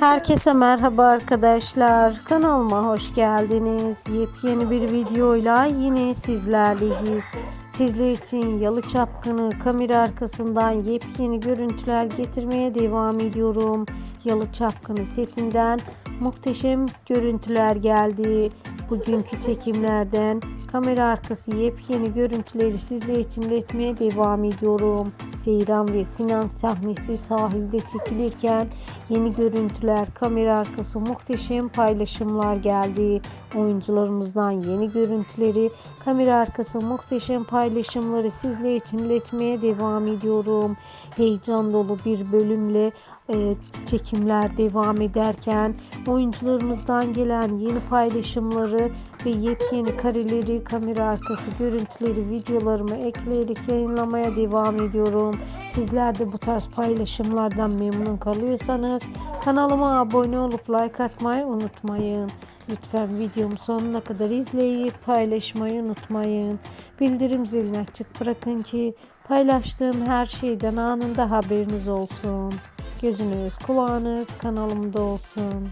Herkese merhaba arkadaşlar. Kanalıma hoş geldiniz. Yepyeni bir videoyla yine sizlerleyiz. Sizler için Yalı Çapkını kamera arkasından yepyeni görüntüler getirmeye devam ediyorum. Yalı Çapkını setinden muhteşem görüntüler geldi. Bugünkü çekimlerden kamera arkası yepyeni görüntüleri sizler için iletmeye devam ediyorum. Seyran ve Sinan sahnesi sahilde çekilirken yeni görüntüler, kamera arkası muhteşem paylaşımlar geldi. Oyuncularımızdan yeni görüntüleri, kamera arkası muhteşem paylaşımları sizler için iletmeye devam ediyorum. Heyecan dolu bir bölümle e, çekimler devam ederken oyuncularımızdan gelen yeni paylaşımları ve yepyeni kareleri, kamera arkası görüntüleri videolarımı ekleyerek yayınlamaya devam ediyorum. Sizler de bu tarz paylaşımlardan memnun kalıyorsanız kanalıma abone olup like atmayı unutmayın. Lütfen videomu sonuna kadar izleyip paylaşmayı unutmayın. Bildirim zilini açık bırakın ki paylaştığım her şeyden anında haberiniz olsun. Gözünüz kulağınız kanalımda olsun.